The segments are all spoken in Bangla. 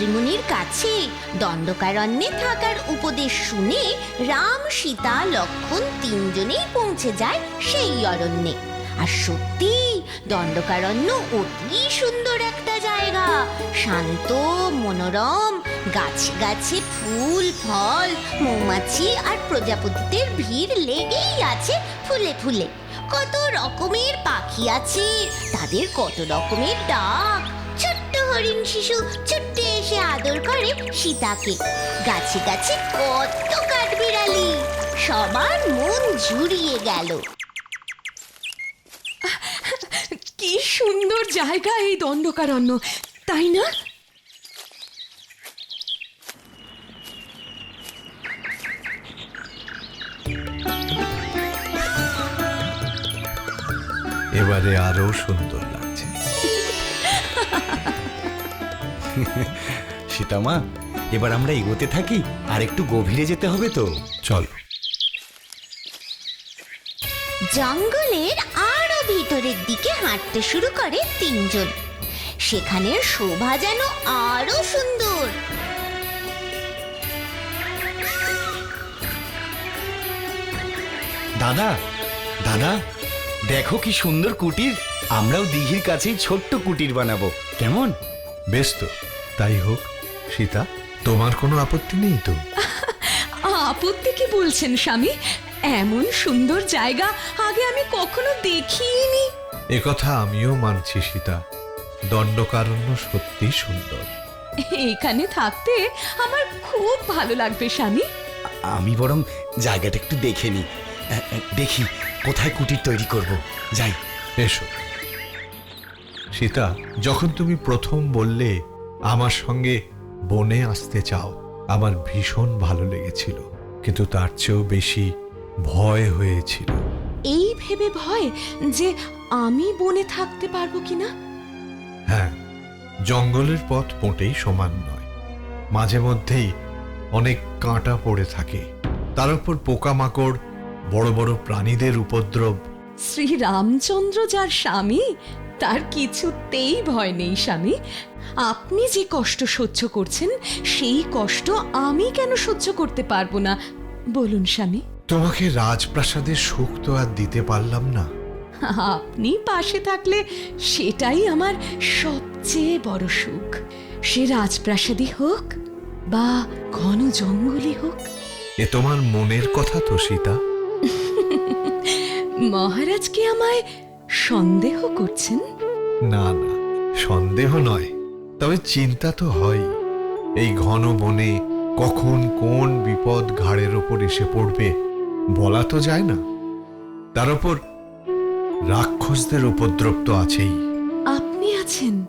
অত্রিমুনির কাছে দণ্ডকারণ্যে থাকার উপদেশ শুনে রাম, সীতা, লক্ষণ তিনজনেই পৌঁছে যায় সেই অরণ্যে। আর সত্যি, দণ্ডকারণ্য অতি সুন্দর একটা জায়গা। শান্ত, মনোরম, গাছে গাছে ফুল, ফল, মৌমাছি আর প্রজাপতিদের ভিড় লেগেই আছে ফুলে ফুলে। কত রকমের পাখি আছে, তাদের কত রকমের ডাক। ছোট্ট হরিণ শিশু, ছুট্টে এসে আদর করে সীতাকে। গাছে গাছে কত কাঠবিড়ালি। সবার মন জুড়িয়ে গেল। কি সুন্দর জায়গা এই দণ্ডকারণ্য তাই না? এবারে আরও সুন্দর লাগছে। সীতামা এবার আমরা এগোতে থাকি আর একটু গভীরে যেতে হবে তো। চলো। জঙ্গলের আরও ভিতরের দিকে হাঁটতে শুরু করে তিনজন। সেখানের শোভা যেন আরও সুন্দর। দাদা দাদা দেখো কি সুন্দর কুটির। আমরাও দিঘির কাছেই ছোট্ট কুটির বানাবো। কেমন? বেশ তো তাই হোক। সীতা তোমার কোনো আপত্তি নেই তো? আপত্তি কি বলছেন স্বামী? এমন সুন্দর জায়গা আগে আমি কখনো দেখিনি। একথা আমিও মানছি সীতা। দণ্ডকারণ্য সত্যি সুন্দর। এখানে থাকতে আমার খুব ভালো লাগবে স্বামী। আমি বরং জায়গাটা একটু দেখে নি দেখি কোথায় কুটির তৈরি করব। যাই। এসো। সীতা যখন তুমি প্রথম বললে আমার সঙ্গে বনে আসতে চাও। আমার ভীষণ ভালো লেগেছিল কিন্তু তার চেয়েও বেশি ভয় হয়েছিল। এই ভেবে ভয় যে আমি বনে থাকতে পারব কিনা? হ্যাঁ জঙ্গলের পথ মোটেই সমান নয়। মাঝে মধ্যেই অনেক কাঁটা পড়ে থাকে। তার উপর পোকামাকড় বড় বড় প্রাণীদের উপদ্রব। শ্রী রামচন্দ্র যার স্বামী? তার কিছুতেই ভয় নেই স্বামী। আপনি যে কষ্ট সহ্য করছেন সেই কষ্ট আমি কেন সহ্য করতে পারব না? বলুন স্বামী। তোমাকে রাজপ্রাসাদের সুখ তো আর দিতে পারলাম না। আপনি পাশে থাকলে সেটাই আমার সবচেয়ে বড় সুখ। সে রাজপ্রাসাদই হোক বা ঘন জঙ্গলই হোক। এ তোমার মনের কথা তো সীতা। মহারাজ কি আমায় সন্দেহ করছেন? না না সন্দেহ নয় তবে চিন্তা তো হয়। এই ঘন বনে কখন কোন বিপদ ঘাড়ের ওপর এসে পড়বে বলা তো যায় না। তার উপর রাক্ষসদের উপদ্রব তো আছেই। আপনি আছেন।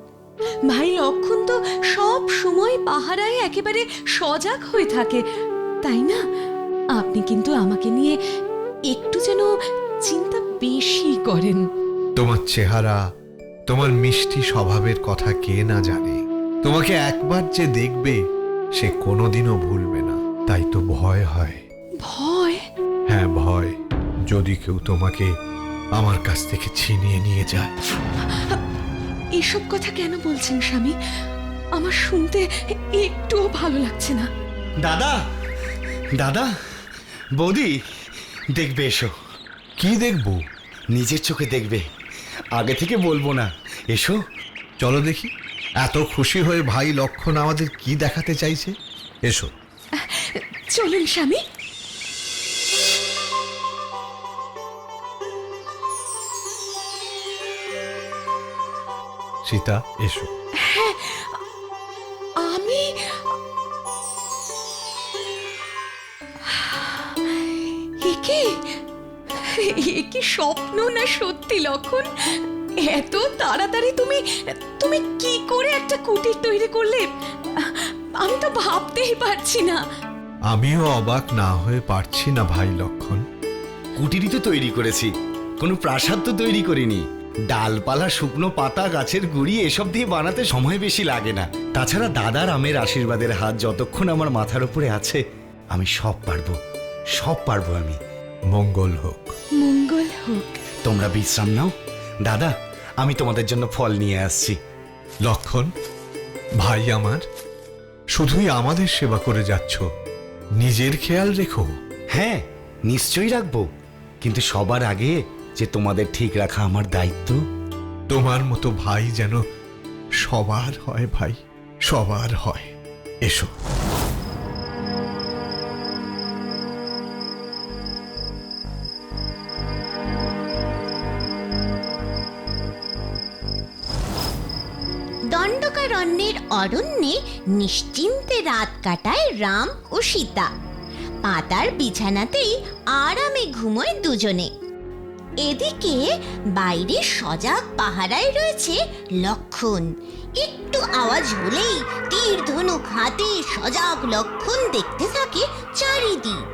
ভাই লক্ষণ তো সব সময় পাহারায় একেবারে সজাগ হয়ে থাকে তাই না? আপনি কিন্তু আমাকে নিয়ে একটু যেন চিন্তা বেশি করেন। তোমার চেহারা তোমার মিষ্টি স্বভাবের কথা কে না জানে? তোমাকে একবার যে দেখবে সে কোনোদিনও ভুলবে না। তাই তো ভয় হয়। ভয়? হ্যাঁ ভয়। যদি কেউ তোমাকে আমার কাছ থেকে ছিনিয়ে নিয়ে যায়। এসব কথা কেন বলছেন স্বামী? আমার শুনতে একটুও ভালো লাগছে না। দাদা দাদা বৌদি দেখবে এসো। কি দেখব? নিজের চোখে দেখবে। আগে থেকে বলব না। এসো চলো দেখি। এত খুশি হয়ে ভাই লক্ষণ আমাদের কি দেখাতে চাইছে? এসো। চলুন স্বামী। সীতা এসো। একে স্বপ্ন না সত্যি লক্ষণ? এত তাড়াতাড়ি তুমি তুমি কি করে একটা কুটির তৈরি করলে? আমি তো ভাবতেই পারছি না। আমিও অবাক না হয়ে পারছি না ভাই লক্ষণ। কুটিরই তো তৈরি করেছি। কোনো প্রাসাদ তো তৈরি করিনি। ডালপালা শুকনো পাতা গাছের গুড়ি এসব দিয়ে বানাতে সময় বেশি লাগে না। তাছাড়া দাদার আমের আশীর্বাদের হাত যতক্ষণ আমার মাথার উপরে আছে আমি সব পারব। সব পারব আমি। মঙ্গল হোক। মঙ্গল হোক। তোমরা বিশ্রাম নাও। দাদা আমি তোমাদের জন্য ফল নিয়ে আসছি। লক্ষণ ভাই আমার শুধুই আমাদের সেবা করে যাচ্ছ। নিজের খেয়াল রেখো। হ্যাঁ নিশ্চয়ই রাখব। কিন্তু সবার আগে যে তোমাদের ঠিক রাখা আমার দায়িত্ব। তোমার মতো ভাই যেন সবার হয় ভাই সবার হয়। এসো। অরণ্যে নিশ্চিন্তে রাত কাটায় রাম ও সীতা। পাতার বিছানাতেই আরামে ঘুমোয় দুজনে। এদিকে বাইরে সজাগ পাহারায় রয়েছে লক্ষণ। একটু আওয়াজ হলেই তীর ধনুক হাতে সজাগ লক্ষণ দেখতে থাকে চারিদিক।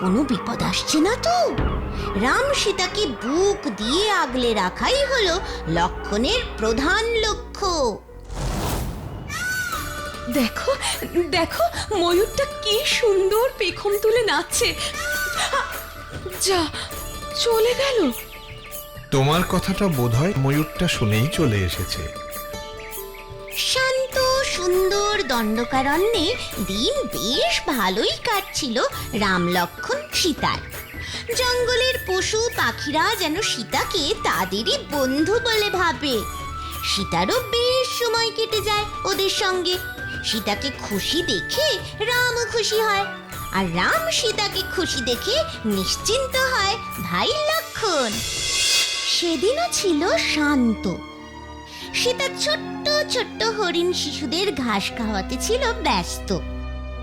কোনো বিপদ আসছে না তো? রাম সীতাকে বুক দিয়ে আগলে রাখাই হলো লক্ষণের প্রধান লক্ষ্য। দেখো দেখো ময়ূরটা কি সুন্দর পেখম তুলে নাচছে। যা চলে গেল। তোমার কথাটা বোধহয় ময়ূরটা শুনেই চলে এসেছে। শান্ত সুন্দর দণ্ডকারণ্যে দিন বেশ ভালোই কাটছিল রাম লক্ষণ সীতার। জঙ্গলের পশু পাখিরা যেন সীতাকে তাদেরই বন্ধু বলে ভাবে। সীতারও বেশ সময় কেটে যায় ওদের সঙ্গে। সীতাকে খুশি দেখে রামও খুশি হয়। আর রাম সীতাকে খুশি দেখে নিশ্চিন্ত হয় ভাই লক্ষণ। সেদিনও ছিল শান্ত। সীতা ছোট্ট ছোট্ট হরিণ শিশুদের ঘাস খাওয়াতে ছিল ব্যস্ত।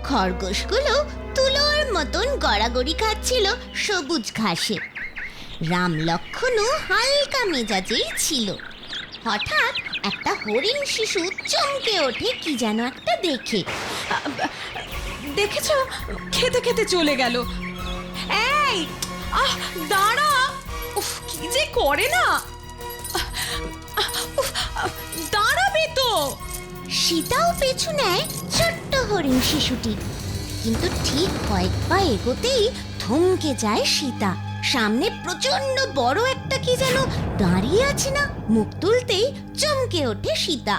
খরগোশগুলো তুলোর মতন গড়াগড়ি খাচ্ছিল সবুজ ঘাসে। রাম লক্ষণও হালকা মেজাজেই ছিল। হঠাৎ একটা হরিণ শিশু চমকে ওঠে কি যেন একটা দেখে। দেখেছ? খেতে খেতে চলে গেল। এই আহ দাঁড়া। উফ কি যে করে না। দাঁড়াবে তো। সীতাও পেছু নেয় ছোট্ট হরিণ শিশুটি। কিন্তু ঠিক কয়েক পা এগোতেই থমকে যায় সীতা। সামনে প্রচণ্ড বড় একটা কি যেন দাঁড়িয়ে আছে না? মুখ তুলতেই চমকে ওঠে সীতা।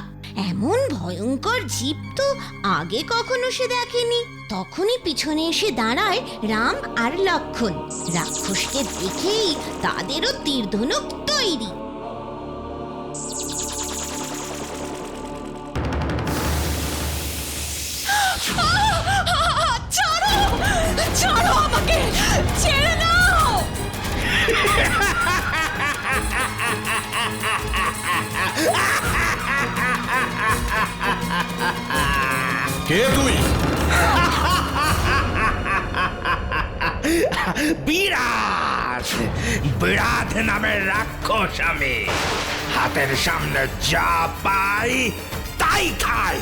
এমন ভয়ঙ্কর জীব তো আগে কখনো সে দেখেনি। তখনই পিছনে এসে দাঁড়ায় রাম আর লক্ষণ। রাক্ষসকে দেখেই তাদেরও তীরধনুক তৈরি। ছাড়ো! আমাকে! কে তুই বিরাট! বিরাট নামের রাক্ষস আমি। হাতের সামনে যা পাই, তাই খাই।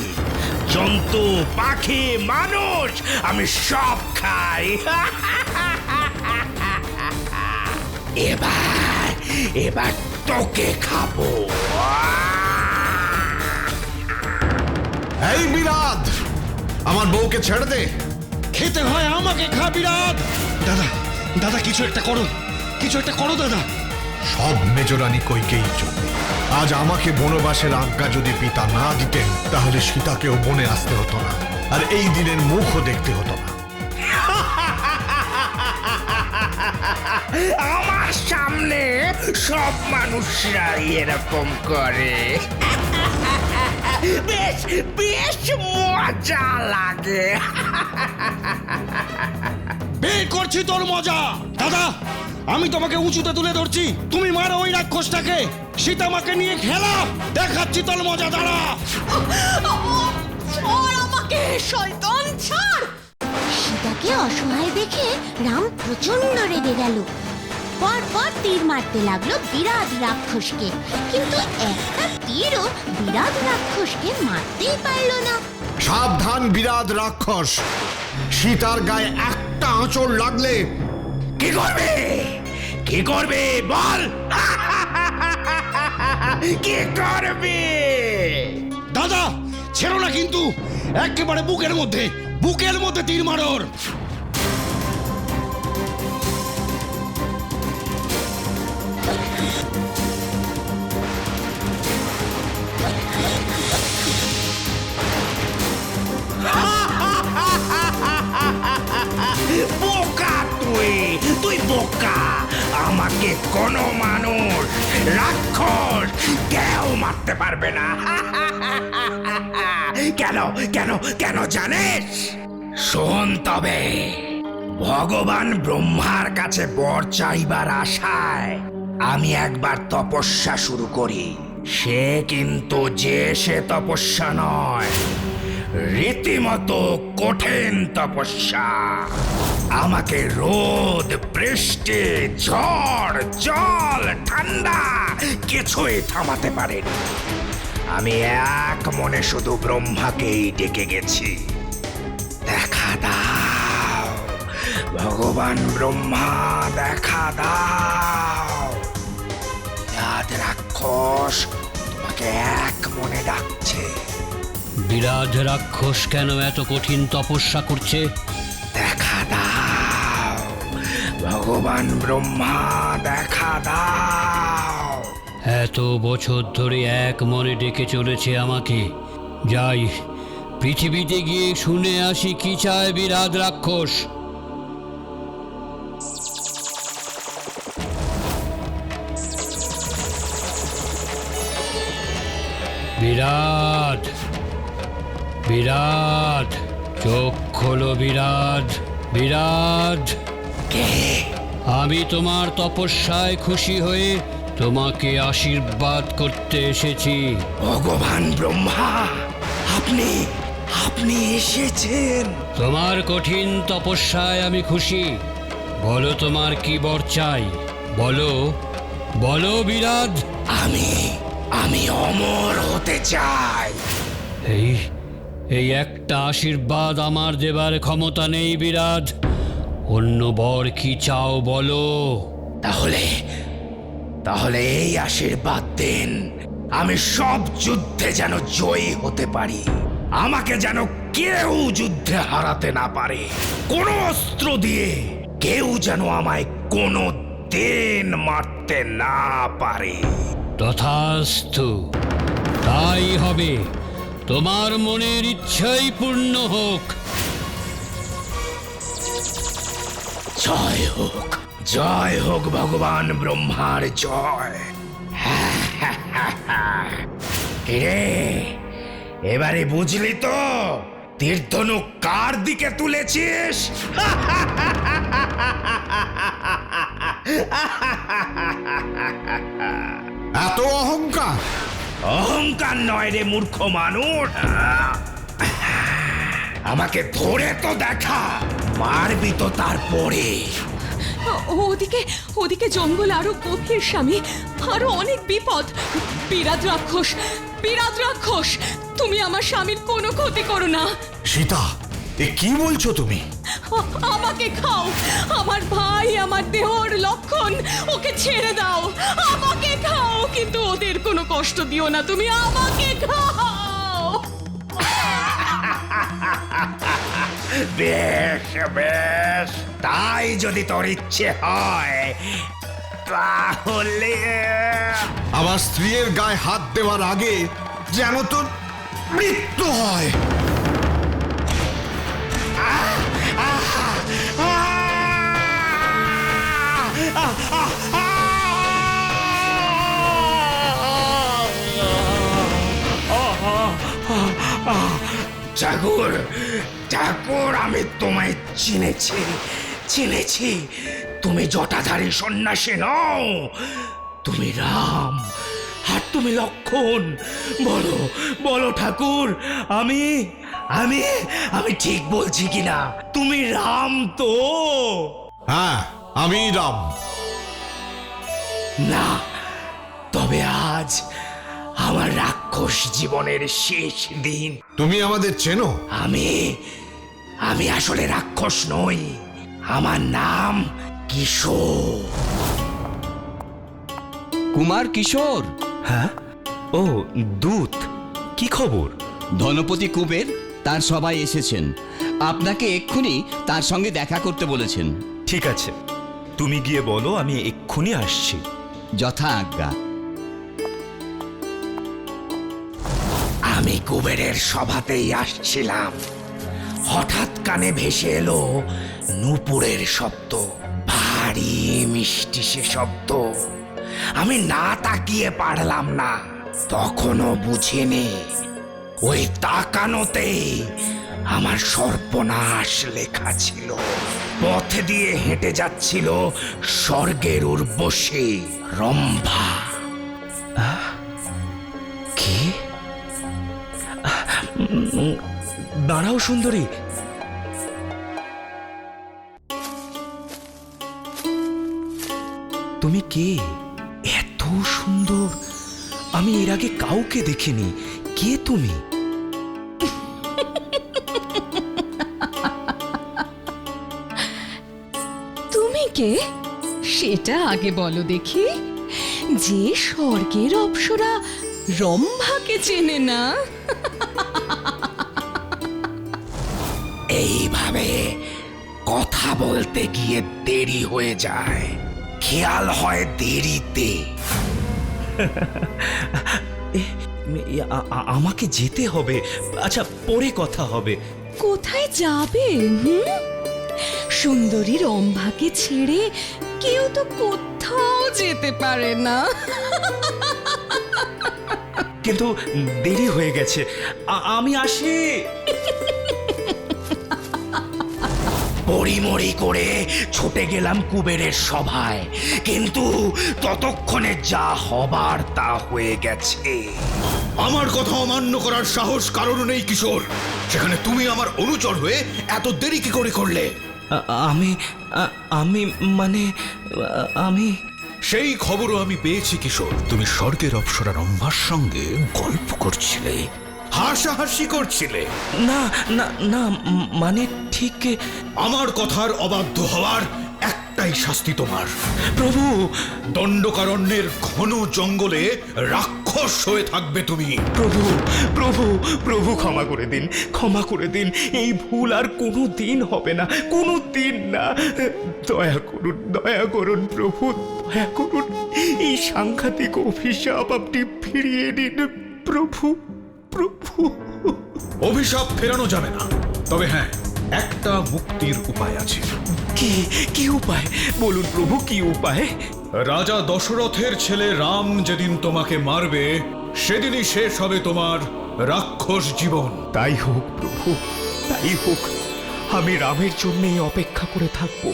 জন্তু, পাখি, মানুষ, আমি সব খাই। এবার এবার তোকে খাব। এই বিরাট আমার বউকে ছেড়ে দে। খেতে হয় আমাকে খা বিরাট। দাদা দাদা কিছু একটা করো। কিছু একটা করো দাদা। সব মেজরানি কইকেই চলবে আজ আমাকে বনবাসের আজ্ঞা যদি পিতা না দিতেন তাহলে সীতাকেও বনে আসতে হতো না। আর এই দিনের মুখও দেখতে হতো না। আমার সামনে সব মানুষরাই এরকম করে বেশ বেশ মজা লাগে বের করছি তোর মজা দাদা আমি তোমাকে উঁচুতে তুলে ধরছি তুমি মারো ওই রাক্ষসটাকে সীতামাকে নিয়ে খেলা দেখাচ্ছি তোর মজা দাঁড়া ছাড় আমাকে শয়তান ছাড় সীতাকে অসহায় দেখে রাম প্রচণ্ড রেগে গেল। পরপর তীর মারতে লাগল বিরাট রাক্ষসকে। কিন্তু একটা তীরও বিরাট রাক্ষসকে মারতেই পারল না। সাবধান বিরাট রাক্ষস। সীতার গায়ে একটা আঁচড় লাগলে কি করবে? কি করবে? বল! কি করবে? দাদা ছেড়ো না কিন্তু। একেবারে বুকের মধ্যে। বুকের মধ্যে তীর মারোর। বোকা তুই তুই বোকা। আমাকে কোনো মানুষ, রাক্ষস, কেউ মারতে পারবে না। কেন কেন কেন জানিস? শোন তবে, ভগবান ব্রহ্মার কাছে বর চাইবার আশায় আমি একবার তপস্যা শুরু করি। সে কিন্তু যে সে তপস্যা নয়, রীতিমতো কঠিন তপস্যা। আমাকে রোদ, বৃষ্টি, ঝড়, জল, ঠান্ডা কিছুই থামাতে পারেনি। আমি এক মনে শুধু ব্রহ্মাকেই ডেকে গেছি। দেখা দাও। ভগবান ব্রহ্মা দেখা দাও। রাত রাক্ষস তোমাকে এক মনে ডাকছে। বিরাট রাক্ষস কেন এত কঠিন তপস্যা করছে? দেখা দাও। ভগবান ব্রহ্মা দেখা দাও। এত বছর ধরে এক মনে ডেকে চলেছে আমাকে। যাই পৃথিবীতে গিয়ে শুনে আসি কি চায় বিরাট রাক্ষস। বিরাট বিরাট চোখ খোলো বিরাট বিরাট। আমি তোমার তপস্যায় খুশি হয়ে তোমাকে আশীর্বাদ করতে এসেছি। ভগবান ব্রহ্মা আপনি আপনি এসেছেন। তোমার কঠিন তপস্যায় আমি খুশি। বলো তোমার কি বর চাই? বলো বলো বিরাট আমি আমি অমর হতে চাই। এই এই একটা আশীর্বাদ আমার দেবার ক্ষমতা নেই বিরাট অন্য বর কি চাও বলো। তাহলে তাহলে এই আশীর্বাদ দেন। আমি সব যুদ্ধে যেন জয়ী হতে পারি। আমাকে যেন কেউ যুদ্ধে হারাতে না পারে। কোনো অস্ত্র দিয়ে কেউ যেন আমায় কোনো দিন মারতে না পারে। তথাস্তু তাই হবে। তোমার মনের ইচ্ছাই পূর্ণ হোক। জয় হোক। জয় হোক ভগবান ব্রহ্মার জয়। এবারে বুঝলি তো তীর্ধনু কার দিকে তুলেছিস? এত অহংকার? অহংকার নয় রে মূর্খ মানুষ। আমাকে ধরে তো দেখা মারবি তো তারপরে। ওদিকে ওদিকে জঙ্গল আরও গভীর স্বামী। আরও অনেক বিপদ। বিরাট রাক্ষস বিরাট রাক্ষস তুমি আমার স্বামীর কোনো ক্ষতি করো না। সীতা এ কি বলছো তুমি? আমাকে খাও। আমার ভাই আমার দেহর লক্ষণ ওকে ছেড়ে দাও। আমাকে খাও কিন্তু ওদের কোনো কষ্ট দিও না। তুমি আমাকে খাও। বেশ বেশ। তাই যদি তোর ইচ্ছে হয় তাহলে আমার স্ত্রীর গায়ে হাত দেওয়ার আগে যেন তোর মৃত্যু হয়। ঠাকুর ঠাকুর আমি তোমায় চিনেছি। চিনেছি তুমি জটাধারী সন্ন্যাসী নও। তুমি রাম আর তুমি লক্ষণ। বলো বলো ঠাকুর আমি আমি আমি ঠিক বলছি কিনা? তুমি রাম তো? হ্যাঁ আমি রাম। না তবে আজ আমার রাক্ষস জীবনের শেষ দিন। তুমি আমাদের চেনো। আমি আমি আসলে রাক্ষস নই। আমার নাম কিশোর। কুমার কিশোর? হ্যাঁ? ও দূত। কি খবর? ধনপতি কুবের তার সবাই এসেছেন। আপনাকে এক্ষুনি তার সঙ্গে দেখা করতে বলেছেন। ঠিক আছে। তুমি গিয়ে বলো আমি এক্ষুনি আসছি। যথা আজ্ঞা। আমি কুবেরের সভাতেই আসছিলাম। হঠাৎ কানে ভেসে এলো নূপুরের শব্দ। ভারী মিষ্টি সে শব্দ। আমি না তাকিয়ে পারলাম না, তখনও বুঝিনি ওই তাকানোতে আমার সর্বনাশ লেখা ছিল। পথ দিয়ে হেঁটে যাচ্ছিল স্বর্গের উর্বশী রম্ভা। কি? দাঁড়াও সুন্দরী। তুমি কে? এত সুন্দর। আমি এর আগে কাউকে দেখিনি। কে তুমি? তুমি কে? সেটা আগে বলো দেখি। যে স্বর্গের অপ্সরা রম্ভাকে চেনে না। এইভাবে কথা বলতে গিয়ে দেরি হয়ে যায়। খেয়াল হয় দেরিতে। আমাকে যেতে হবে। আচ্ছা পরে কথা হবে। কোথায় যাবে সুন্দরী রম্ভাকে ছেড়ে কেউ তো কোথাও যেতে পারে না। কিন্তু দেরি হয়ে গেছে। আমি আসি। পরিমরি করে ছুটে গেলাম কুবেরের সভায়। কিন্তু ততক্ষণে যা হবার তা হয়ে গেছে। আমার কথা অমান্য করার সাহস কারণ নেই কিশোর। সেখানে তুমি আমার অনুচর হয়ে এত দেরি কি করে করলে? আমি আমি মানে আমি সেই খবরও আমি পেয়েছি কিশোর। তুমি স্বর্গের অপ্সরা রম্ভার সঙ্গে গল্প করছিলে। হাসাহাসি করছিলে। না না না মানে ঠিক আমার কথার অবাধ্য হওয়ার একটাই শাস্তি তোমার। প্রভু! দণ্ডকারণ্যের ঘন জঙ্গলে রাক্ষস হয়ে থাকবে তুমি। প্রভু প্রভু প্রভু ক্ষমা করে দিন ক্ষমা করে দিন। এই ভুল আর কোনো দিন হবে না কোনো দিন না। দয়া করুন দয়া করুন প্রভু দয়া করুন। এই সাংঘাতিক অভিশাপ আপনি ফিরিয়ে নিন প্রভু। প্রভু। অভিশাপ ফেরানো যাবে না। তবে হ্যাঁ একটা মুক্তির উপায় আছে। কি কি উপায়? বলুন প্রভু কি উপায়? রাজা দশরথের ছেলে রাম যেদিন তোমাকে মারবে সেদিনই শেষ হবে তোমার রাক্ষস জীবন। তাই হোক প্রভু তাই হোক। আমি রামের জন্যই অপেক্ষা করে থাকব।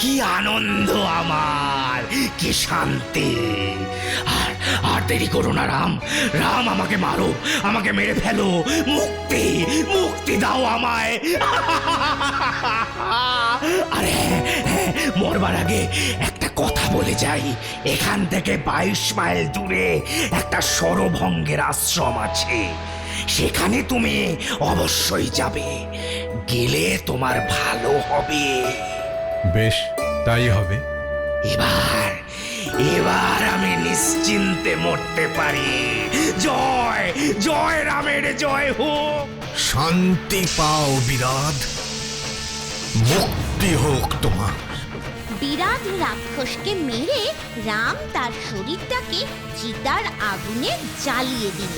কি আনন্দ আমার, কি শান্তি। আর আর দেরি করো না, রাম। রাম, আমাকে মারো, আমাকে মেরে ফেলো। মুক্তি মুক্তি দাও আমায়। আরে, মরবার আগে একটা কথা বলে যাই। এখান থেকে বাইশ মাইল দূরে একটা সরভঙ্গের আশ্রম আছে। সেখানে তুমি অবশ্যই যাবে। গেলে তোমার ভালো হবে। বেশ তাই হবে। এবার এবার আমি নিশ্চিন্তে মরতে পারি। জয় জয় রামের জয় হোক। শান্তি পাও বিরাট। মুক্তি হোক তোমার। বিরাট রাক্ষসকে মেরে রাম তার শরীরটাকে চিতার আগুনে জ্বালিয়ে দিল।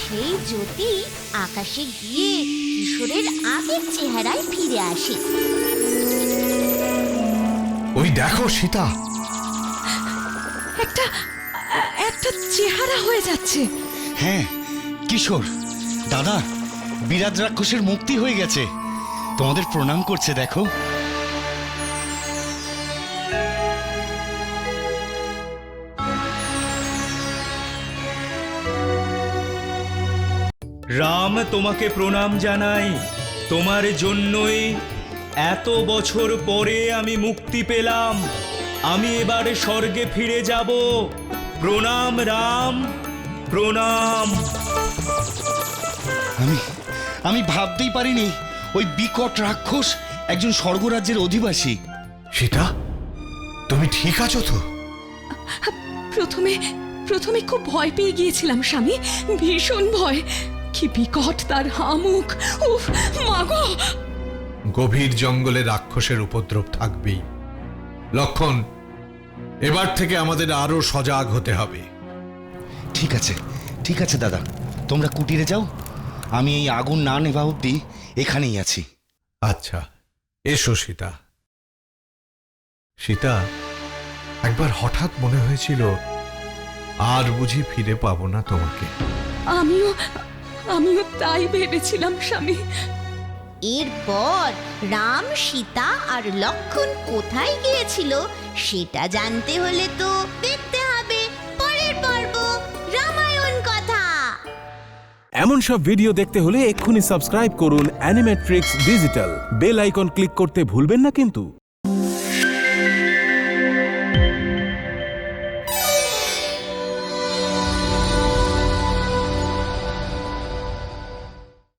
সেই জ্যোতি আকাশে গিয়ে কিশোরের আগের চেহারায় ফিরে আসি। ওই দেখো সীতা। একটা একটা চেহারা হয়ে যাচ্ছে। হ্যাঁ কিশোর দাদা বিরাট রাক্ষসের মুক্তি হয়ে গেছে। তোমাদের প্রণাম করছে দেখো। রাম তোমাকে প্রণাম জানাই। তোমার জন্যই এত বছর পরে আমি মুক্তি পেলাম। আমি এবারে স্বর্গে ফিরে যাব। প্রণাম রাম প্রণাম। আমি আমি ভাবতেই পারিনি ওই বিকট রাক্ষস একজন স্বর্গরাজ্যের অধিবাসী। সেটা? তুমি ঠিক আছো তো? প্রথমে প্রথমে খুব ভয় পেয়ে গিয়েছিলাম স্বামী। ভীষণ ভয়। কি বিকট তার হামুখ উফ মাগো! গভীর জঙ্গলে রাক্ষসের উপদ্রব থাকবেই। লক্ষণ এবার থেকে আমাদের আরও সজাগ হতে হবে। ঠিক আছে ঠিক আছে দাদা। তোমরা কুটিরে যাও। আমি এই আগুন না নেওয়া অব্দি এখানেই আছি। আচ্ছা এসো সীতা। সীতা একবার হঠাৎ মনে হয়েছিল আর বুঝি ফিরে পাবো না তোমাকে। আমিও আমিও তাই ভেবেছিলাম স্বামী। এরপর রাম সীতা আর লক্ষণ কোথায় গিয়েছিল সেটা জানতে হলে তো দেখতে হবে। পরের পর্ব রামায়ণ কথা। এমন সব ভিডিও দেখতে হলে এক্ষুনি সাবস্ক্রাইব করুন Animatrix digital bell icon click করতে ভুলবেন না কিন্তু।